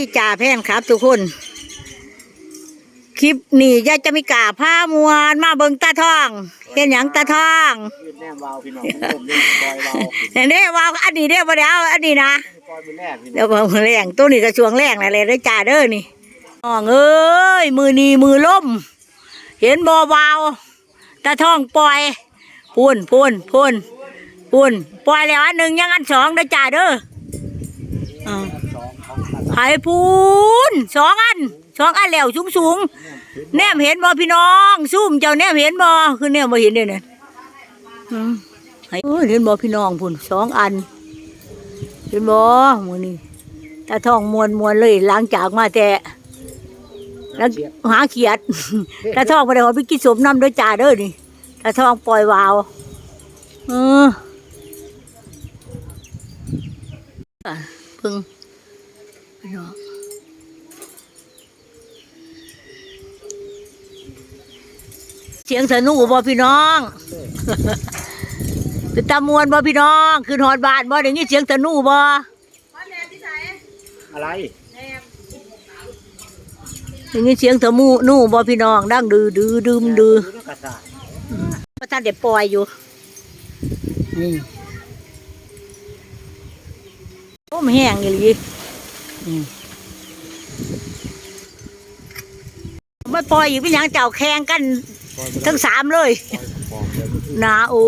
ดีจ่าแพนครับ ทุกคน คลิปนี้ยายจะมีกาผ้ามวนมาเบิงตาทองเห็นหยังตาทองแน่วาวพี่น้องเริ่มเล่นปล่อยวาวเนี่ยเด้วาวอันนี้เด้บ่ได้เอาอันนี้นะปล่อยมือแรกพี่น้เดี๋อยวงมือแรงตัวนี้ก็ช่วงแรงนั่นแหละเด้จ่าเด้อนี่น้องเอ้ยมือนีมือล่ม เห็นบ่วาวตาทองปล่อยพูนพูนพูนพูนปล่อยแล้วอันหนึ่งยังอันสองเด้อจ่าเด้ออ่าสอ ไผ่พูนสองอันสองอันแล้วสูงสูงๆแนมเห็นบ่พี่น้องซุ่มเจ้าแนมเห็นบ่คือแนมบ่เห็นเด้เนี่ยอืมไผ่เออเห็นบ่พี่น้องพุ่นสองอันเห็นบ่มื้อนี้ตาท้องมวนมวนๆเลยหลังจากมาแต่แล้วหาเขียดตาท้องบ่ได้ว่าไปกินสมน้ำเด้อจ่าเด้อนี่ตาท้องปล่อยวาวเอออะเพิ่ง พี่น้องเสียงสนุกบ่พี่น้องเป็นตามวนบ่พี่น้องขึ้นหอดบ้านบ่ได้ยินเสียงสนุกบ่อะไรได้ยินเสียงสมูนู่บ่พี่น้องดังดื้อดื้อดืมดื้อเรื่องกระสายพระท่านเด็ปล่อยอยู่นี่โอ้มนแห้งอีหลีอืม ไม่ปล่อยอีกเป็นหยังเจ้าแข่งกันปล่อยทั้งสามเลยปล่อยของเลยนะโอ้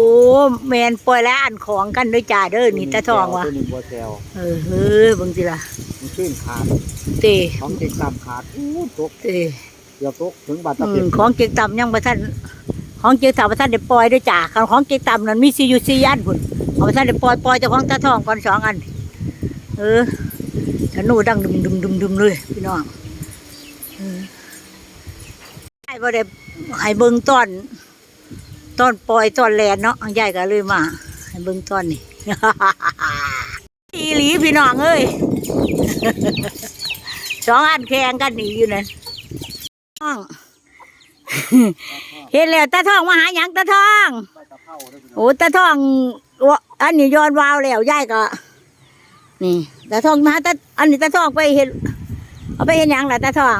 แมนปล่อยแล้วอันของกันด้วยจ่าเด้อนี่ตาทองวะตัวนี้บัวแซวเออเฮ้ยบางทีละมันขึ้นขาดเตะของเด็กตามขาดอู้ตกเตะเกือบตกถึงบาดตะอืเพียมนของเก็กต่ำยังประท่านของเก็กต่ำประท่านได้ปล่อยด้วยจ่าของของเก็กต่ำนั้นมีซีอยู่ซียันพุ่นของประท่านได้ปล่อยปล่อยเจ้าของตาทองก่อนสองอัน เออ ฉันนูดังดุมดุมดุมดุมเลยพี่น้องออไอ้บ่ได้ให้เบิ่งต้นต้นปล่อยต้นแลนเนาะยายก็เลยมาให้เบิ่งต้นนี่อีหลีพี่น้องเอ้ยสองอันแข่งกันนี่อยู่นั่นน้องเห็นแล้วตาทองมาหาหยังตาทองใบตะเภาเด้องโอ้ตาทองอันนี้ย้อนวาวแล้วยายก็ นี่ตาทองมาตาอันนี้ตาทองไปเห็นเอาไปเห็นหยังล่ะตาทอง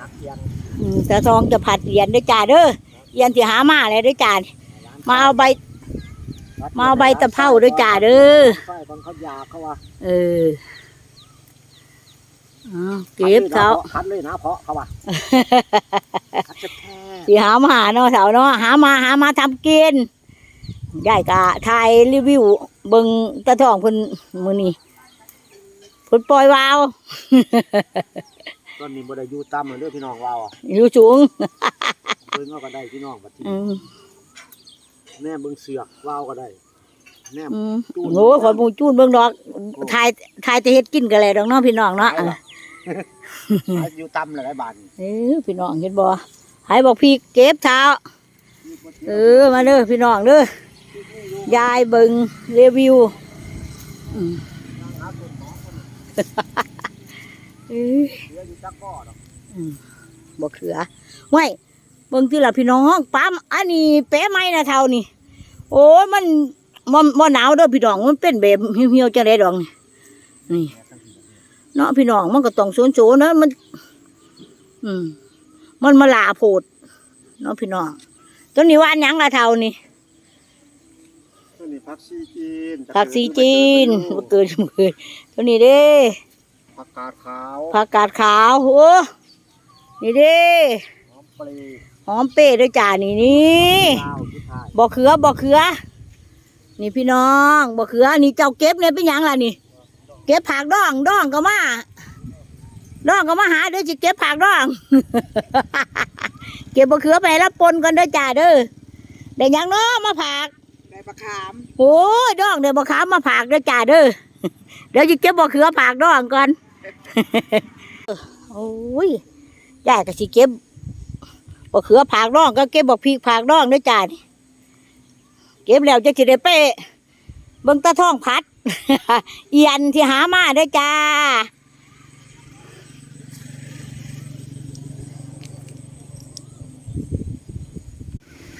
หักเอียงอืมตาทองจะผัดเหรียญด้วยจ่าเด้อเหรียญที่หามาเลยด้วยจ่านี่มาเอาใบ มาเอาใบตะเภาด้วยจ่าเด้อใช่ตอนเขายาเขาว่าเออเอาเก็บเขาคัดเลยนะเพาะเขาว่าคัดจะแท้สิหามาหาเนาะเสาเนาะหามาหามาทำกินยายกะถ่ายรีวิว เบิ่งตะทองเพิ่นมื้อนี้เพิ่นปล่อยวาวตอนนี้บ่ได้อยู่ต่ำเลยเด้อพี่น้องวาวอะอยู่สูงเพิ่นเอาก็ได้พี่น้องบัดนี้อืมแม่เบิ่งเสือกวาวก็ได้แม่อืมโหขอยบูจูนเบิ่งดอกถ่ายถ่ายแต่เฮ็ดกินกันแหละดอกเนาะพี่น้องเนาะไหนล่ะอยู่ต่ำเลยไอ้บานเออพี่น้องเห็นบ่ให้บอกพี่เก็บเท้า เออมาเด้อพี่น้องเด้อ ยายเบิงรีวิวเออเหลืออยู่จักก้อดอกบอกเขือไว้เบิงที่ละพี่น้องปั๊มอันนี้แปะไม้นะเท่านี่โอ้ยมันมันมันหนาวเด้อพี่น้องมันเป็นแบบเหี่ยวๆจังไดดอกนี่เนาะพี่น้องมันก็ต้องโซนๆนะมัน อืมมันมาลาโพดเนาะพี่น้องตัวนี้ว่าอันยังละเท่านี่ ผักซีจีนผักสีจีนบ่เกิดบ่เกิดตัวนี้เด้ผักกาดขาวผักกาดขาวโอ้นี่เด้หอมปลีหอมเป้ด้วยจ้านี่นี่ข้าวที่ทายบ่เขือบ่เขือ นี่พี่น้องบ่เขือนี่เจ้าเก็บเนี่ยเป็นหยังล่ะนี่ เก็บผักดองดองก็มาดองก็มาหาเด้อสิเก็บผักดอง เก็บบ่เขือไปแล้วปนกันเด้อจ้าเด้อได้หยังเนาะมาผัก ได้ปลาขามโอ้ยดองเดี๋ยวบ่ขามมาผักเด้อจ้าเด้อเดี๋ยวสิเก็บบ่เขือผักดองก่อนโอ้ยยายก็สิเก็บบ่เขือผักดองก็เก็บบ่พริกผักดองเด้อจ้านี่เก็บแล้วจะสิได้ไปเบิ่งตาท่องพัดเอียนที่หามาเด้อจ้า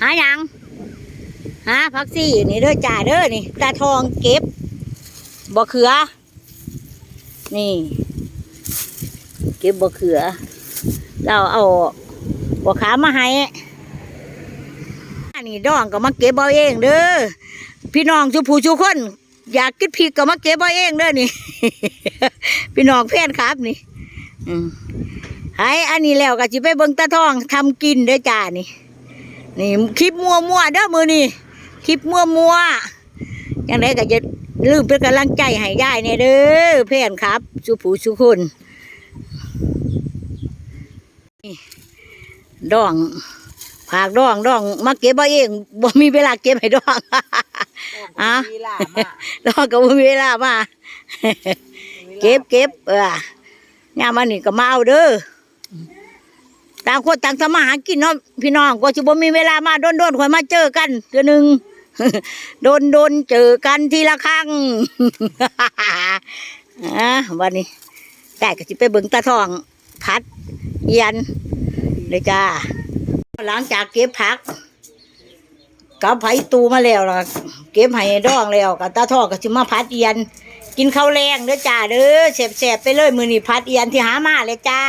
หายัง หาพักซี่นี่เด้อจ้าเด้อนี่ตาทองเก็บบ่เขือ นี่ เก็บบ่เขือ เราเอาบัวขามาให้อันนี้ดองก็มาเก็บเอาเองเด้อพี่น้องชุผู้ชุคน อยากกินพริกก็มาเก็บเอาเองเด้อนี่ พี่น้องแฟนครับนี่ อืมไอ้อันนี้แล้วก็จิไปเบิ่งตาทองทำกินเด้อจ้านี่ นี่คลิปมัวมัวเด้อมือนี่ ลิปมัวมัวๆยังไงก็จะลืมเป็นกำลังใจให้ยายเนี่ยเด้อเพื่อนครับสุผู้สุคนนี่ดองผากดองดองมาเก็บเอาเองบ่มีเวลาเก็บให้ดองอะมีล่ามาดองก็บ่มีเวลามาเก็บเก็บเออยามมันนี่ก็มาเอาเด้อต่างคนต่างทำมาหากินเนาะพี่น้องก็จะบ่มีเวลามาโดนโดนๆค่อยมาเจอกันเดือนหนึ่ง โดนโดนเจอกันทีละครั้งอะวันนี้แต่ก็จะไปเบิ่งตาทองพัดเอียนเลยจ้า หลังจากเก็บผักกับไผ่ตูมาแล้วล่ะเก็บไห้ดองแล้วกับตาทองก็จะมาพัดเอียนกินข้าวแรงเด้อจ้าเด้อแสบๆไปเลยมือนี่พัดเอียนที่หามาเลยจ้า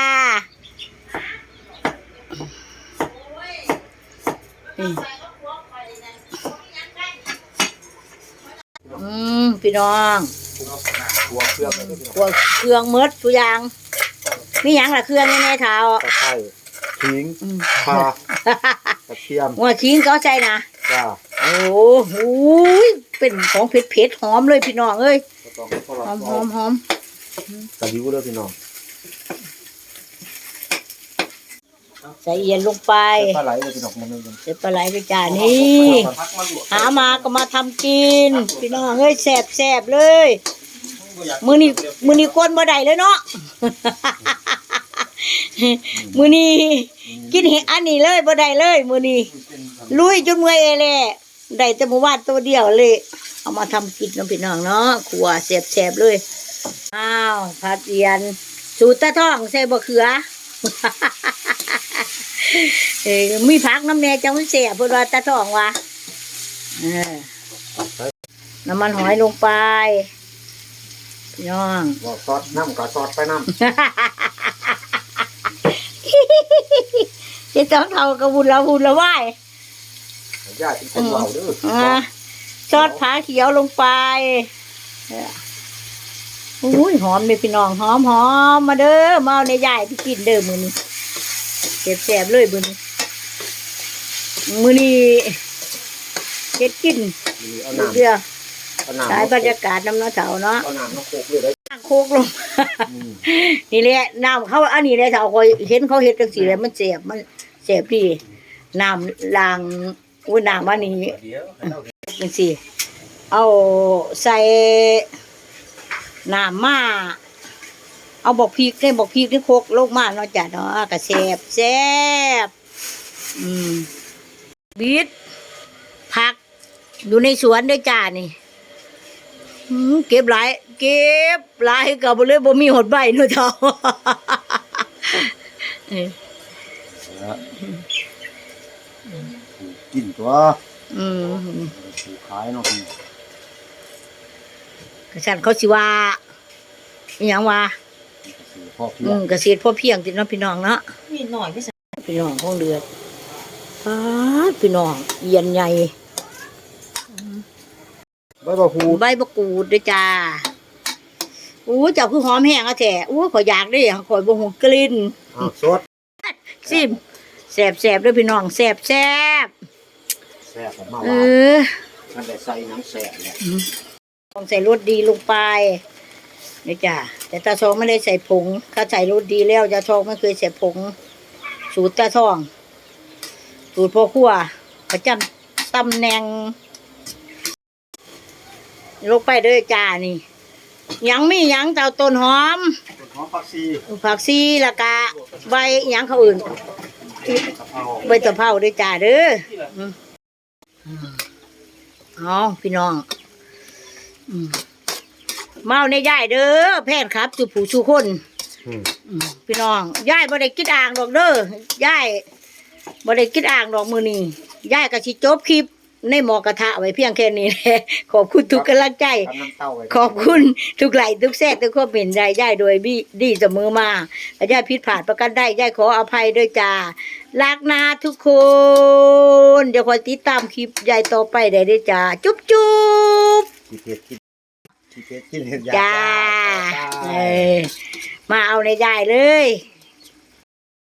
นี่ มพี่น้องตัวเครื่องเลยพี่น้องพวกเครื่องหมดทุกอย่างมีหยังล่ะเครื่องนี่แน่เท้าตะไคร้ขิงอืมข่ากระเทียมหัวขิงเขาใส่นะ จ้าโอ้โหยเป็นของเผ็ดๆหอมเลยพี่น้องเอ้ยก็ต้องพอหเราอมหอมหอมกระดิวเลยพี่น้อง ใส่เอียนลงไปใส่ปลาไหลเลยพี่น้องมันนึงเสร็จปลาไหลไปจ้านี่หามาก็มาทำกิน พี่น้องเอ้ยแสบแสบเลย มือนี้มือนี้ก้นบ่ได้เลยเนาะมือนี้กินเห็ดอันนี้เลยบ่ได้เลย มือนี้ลุยจนเมื่อยเอแหละได้แต่หมูวาดตัวเดียวเลย เอามาทำกินน้องพี่น้องเนาะขัวแสบแสบเลยอ้าวผัดเอียนสูตรตาท่องใส่บะเขือ เออมีผักน้ำแน่จังมันเสียเพื่นว่าตาท่องวะเออน้ำมันหอยลงไปพี่น้องบอกซอสน้ำกับซอสไปน้ำเจะต้องเท่ากับบุญละบุญละไหวญาติเป็นคนเบาเด้ออ่าซอสผาเขียวลงไปเอออุ้ยหอมเลยพี่น้องหอมหอมมาเด้อมาเอาในยายพี่กินเด้อมือนี้เจ็บแสบๆเลยมือนี้มือนี้เจ็ดกินมีเอาเดีน้ำยวเอาน้ำสายบรรยากาศน้ำน้ำเถาเนาะเอาน้ำน้ำโคกเลยได้ตั้งโคกลงอืมนี่แหละน้ำเขาอันนี้เลยเถาคอยเห็นเขาเห็ดจังสีแล้วมันเจ็บมันเจ็บดีน้ำล้างอุ้ยน้ำอันนี้จังซี่เอาใส่ น้ำมาเอาบอกพริกได้บอกพริกที่โคกลงมาเนาะจ้ะเนาะกระแซบแซบอืมบีดผักอยู่ในสวนด้วยจ้านี่อืมเก็บหลาย เก็บหลายกับบ่เลยบ่มีหดใบเนาะเจ้าเออกินตัว อืมผูขายเนาะ พี่กระชันเขาสิว่าอหยังว่าสื่อพ่อเพียอืงมเกษตรพอเพียงติเนาะพี่น้องเนาะมีหน่อยไม่ใช่พี่น้องของเดือดป๊าดพี่น้องเอียนใหญ่ ใบมะพูใบมะกรูดด้วยจ้าอู้เจ้าคือหอมแห้งอะแท้อู้ขอยอยากได้ขอยบ่หูกลิ่นอ้าวสดซิมแสบแสบด้วยพี่น้องแสบแสบแซ่บออกมาเอว่าอมันได้ใส่น้ำแซ่บเนี่ย ต้องใส่รสดีลงไปนี่จ้าแต่ตาทองไม่ได้ใส่ผงเขาใส่รสดีแล้วตาทองไม่เคยใส่ผง สูตรตาทอง สูตรพ่อครัวประจำตำแหน่งลงไปเด้อจ้านี่หยังมีหยังเต่าต้นหอมต้นหอมผักชีผักซีและกะใบหยังเขาอื่นกะเพราใบตะเภาเด้อจ้าเด้ออืมเอาพี่น้องอืม เมาในย่ายเด้อแพทย์ครับจุผู้ชูคนอืมอืมพี่น้องย่ายบ่ได้กินอ่างดอกเด้อย่ายบ่ได้กินอ่างดอกมือนี้ย่ายก็สิจบคลิปในหมอกระทะไว้เพียงแค่นี้แหละขอบคุณทุกกำลังใจทำน้ำเต้าไว้ขอบคุณทุกไหลค์ทุกแทรกทุกข้อเห็นใจย่ายโดยบีดีเสมอมาและย่ายผิดพลาดประกันได้ย่ายขออภัยด้วยจ้ารักนาทุกคน เดี๋ยวคอยติดตามคลิปยายต่อไปได้ด้วยจ้า จุ๊บจุ๊บ กินเผ็ดกินกินเผ็ดกินเห็ดยาจ้าจ้าเออมาเอาในยายเลย